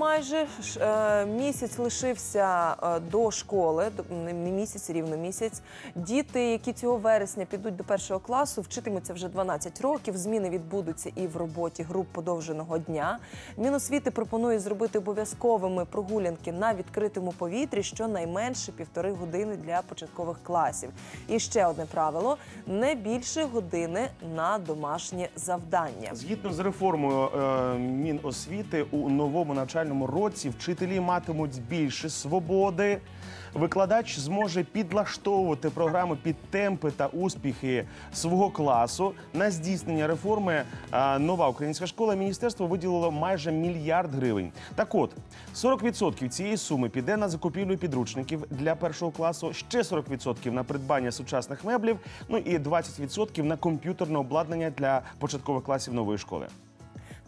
майже е, місяць лишився е, до школи, не місяць, рівно місяць. Діти, які цього вересня підуть до першого класу, вчитимуться вже 12 років. Зміни відбудуться і в роботі груп подовженого дня. Міносвіти пропонує зробити обов'язковими прогулянки на відкритому повітрі щонайменше півтори години для початкових класів. І ще одне правило: не більше години на домашнє завдання. Згідно з реформою е, Міносвіти у новому навчальному році вчителі матимуть більше свободи. Викладач зможе підлаштовувати програму під темпи та успіхи свого класу. На здійснення реформи нова українська школа міністерство виділило майже мільярд гривень. Так от 40% цієї суми піде на закупівлю підручників для першого класу, ще 40% на придбання сучасних меблів, ну і 20% на комп'ютерне обладнання для початкових класів нової школи.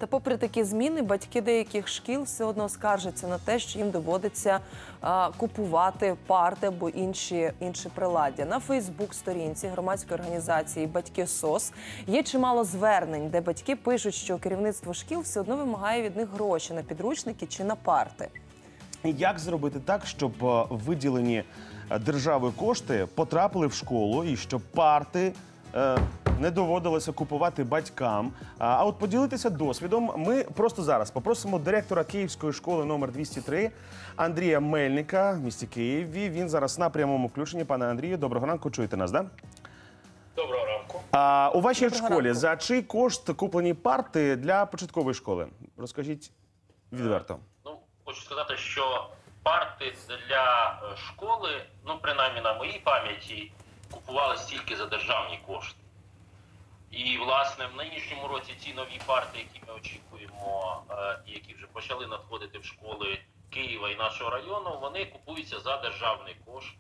Та попри такі зміни, батьки деяких шкіл все одно скаржаться на те, що їм доводиться а, купувати парти або інші, інші приладдя. На Фейсбук-сторінці громадської організації Батьки СОС є чимало звернень, де батьки пишуть, що керівництво шкіл все одно вимагає від них гроші на підручники чи на парти. Як зробити так, щоб е, виділені е, державою кошти потрапили в школу і щоб парти е, не доводилося купувати батькам? А а от поділитися досвідом. Ми просто зараз попросимо директора Київської школи номер 203 Андрія Мельника в місті Києві. Він зараз на прямому включенні. Пане Андрію, доброго ранку. Чуєте нас, да? Доброго ранку. А у вашій Доброго школі ранку. за чий кошт куплені парти для початкової школи? Розкажіть відверто. Ну, хочу сказати, що парти для е, школи, ну принаймні на моїй пам'яті, купувалися тільки за державні кошти. І, власне, в нинішньому році ці нові парти, які ми очікуємо, е, і які вже почали надходити в школи Києва і нашого району, вони купуються за державний кошт.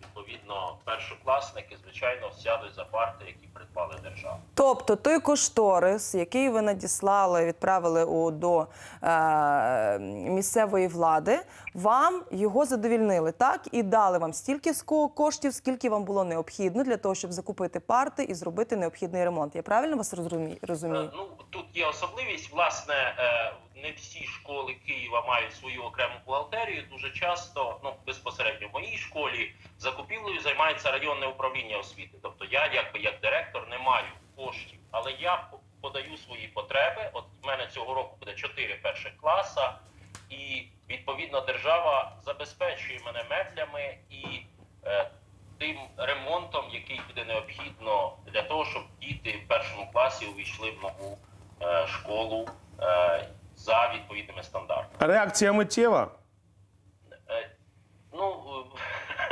Відповідно, першокласники, звичайно, сядуть за парти, які придбали держава. Тобто той кошторис, який ви надіслали, відправили у, до е, місцевої влади, вам його задовільнили, так? І дали вам стільки коштів, скільки вам було необхідно для того, щоб закупити парти і зробити необхідний ремонт. Я правильно вас розумі- розумію? Е, Ну тут є особливість. Власне, е, не всі школи Києва мають свою окрему бухгалтерію. Дуже часто, ну безпосередньо в моїй школі, закупівлею займається районне управління освіти. Тобто я, якби як директор, не маю коштів, але я подаю свої потреби. От в мене цього року буде 4 перших класа, і відповідно держава забезпечує мене меблями і е, тим ремонтом, який буде необхідно для того, щоб діти в першому класі увійшли в нову е, школу е, за відповідними стандартами. Реакція миттєва. Е, ну, е,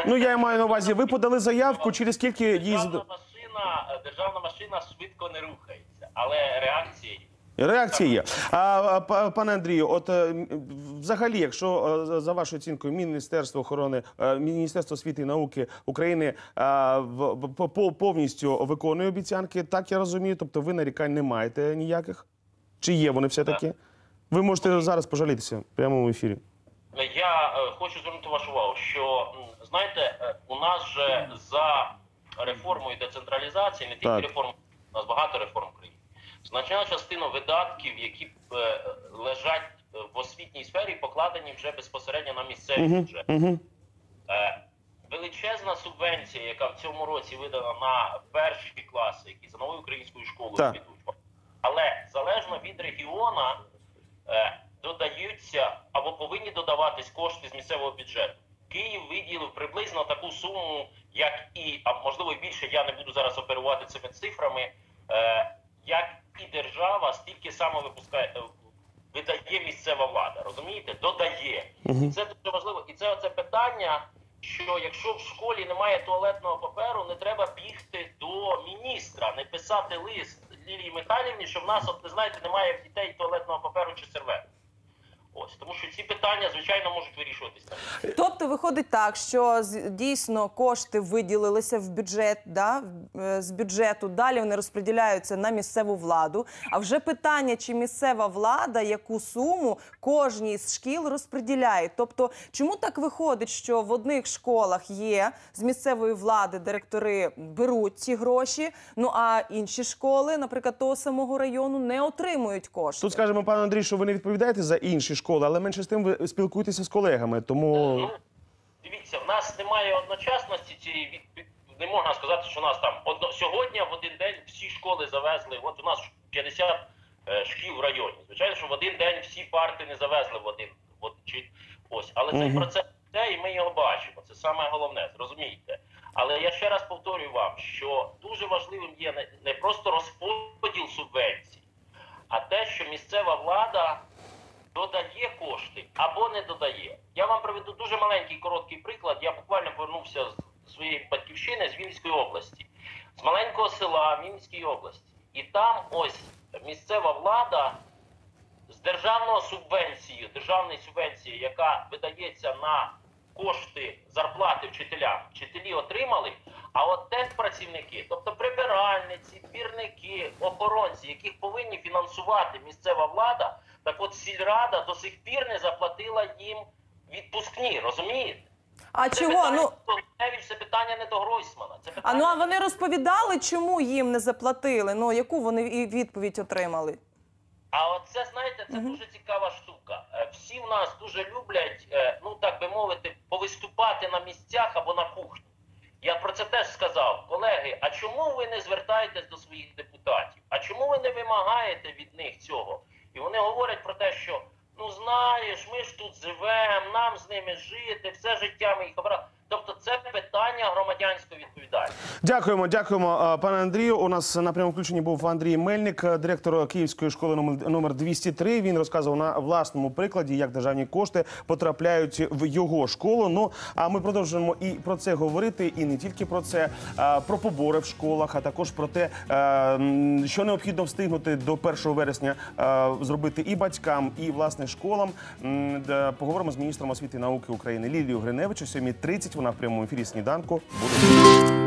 Ну я маю на увазі, ви подали заявку, через скільки її державна машина, е, державна машина швидко не рухається, але реакція є. Реакція є. А, пане Андрію, от е, взагалі, якщо за- вашою оцінкою Міністерство охорони, Міністерство освіти і науки України повністю виконує обіцянки, так я розумію. Тобто ви нарікань не маєте ніяких? Чи є вони все таки? Ви можете зараз пожалітися в прямому ефірі. Я е, хочу звернути вашу увагу, що знаєте, е, у нас же за реформою децентралізації, не тільки реформ, у нас багато реформ в країні. Значна частина видатків, які е, лежать в освітній сфері, покладені вже безпосередньо на місцевий бюджет. Угу. Е, Величезна субвенція, яка в цьому році видана на перші класи, які за новою українською школою підуть. Але залежно від регіона додаються або повинні додаватись кошти з місцевого бюджету. Київ виділив приблизно таку суму, як і, а можливо більше, я не буду зараз оперувати цими цифрами, е, як і держава, стільки саме випускає. е, Видає місцева влада, розумієте? Додає. І це дуже важливо. І це оце питання, що якщо в школі немає туалетного паперу, не треба бігти до міністра, не писати лист Лілії Михайлівні, що в нас, от ви знаєте, немає в дітей туалетного паперу чи серветок. Ось тому, що ці питання, звичайно, можуть вирішуватись там. Тобто виходить так, що з- дійсно кошти виділилися в бюджет, да, в- е, з бюджету. Далі вони розподіляються на місцеву владу. А вже питання, чи місцева влада яку суму кожній з шкіл розподіляє. Тобто, чому так виходить, що в одних школах є з місцевої влади директори беруть ці гроші, ну а інші школи, наприклад, того самого району, не отримують кошти. Тут скажемо, пане Андрій, що ви не відповідаєте за інші школи, але менше з тим ви спілкуєтеся з колегами. Тому Ну, дивіться, в нас немає одночасності цієї від- не можна сказати, що у нас там одно сьогодні в один день всі школи завезли. От у нас 50 е, шкіл в районі. Звичайно, що в один день всі парти не завезли в один. От, чи, ось. Але цей Мгм. процес йде, і ми його бачимо. Це саме головне, зрозумієте. Але я ще раз повторюю вам, що дуже важливим є не, не просто розподіл субвенцій, а те, що місцева влада додає кошти або не додає. Я вам приведу дуже маленький короткий приклад. Я буквально повернувся з своєї батьківщини з Вінницької області, з маленького села в Вінницькій області. І там ось місцева влада з державного субвенції, державної субвенції, яка видається на кошти зарплати вчителям, вчителі отримали. А от техпрацівники, тобто прибиральниці, двірники, охоронці, яких повинні фінансувати місцева влада, так от сільрада до сих пір не заплатила їм відпускні, розумієте? А Це чого? питання Ну це питання не до Гройсмана. Це а ну а вони розповідали, чому їм не заплатили? Ну яку вони відповідь отримали? А оце, знаєте, це дуже цікава штука. Е, Всі в нас дуже люблять, е, ну так би мовити, повиступати на місцях або на кухні. Це теж сказав, колеги. А чому ви не звертаєтесь до своїх депутатів? А чому ви не вимагаєте від них цього? І вони говорять про те, що ну знаєш, ми ж тут живемо, нам з ними жити, все життя ми їх обрали. Тобто, це питання громадянської відповідальності. Дякуємо, дякуємо, пане Андрію. У нас на прямому включенні був Андрій Мельник, е, директор Київської школи номер- номер 203. Він розказував на власному прикладі, як державні кошти потрапляють в його школу. Ну а ми продовжуємо і про це говорити, і не тільки про це, про побори в школах, а також про те, е, що необхідно встигнути до 1 вересня е, зробити і батькам, і власне школам. Поговоримо з міністром освіти і науки України Лілією Гриневич о 7.30. Вона в прямому ефірі сніданку буде.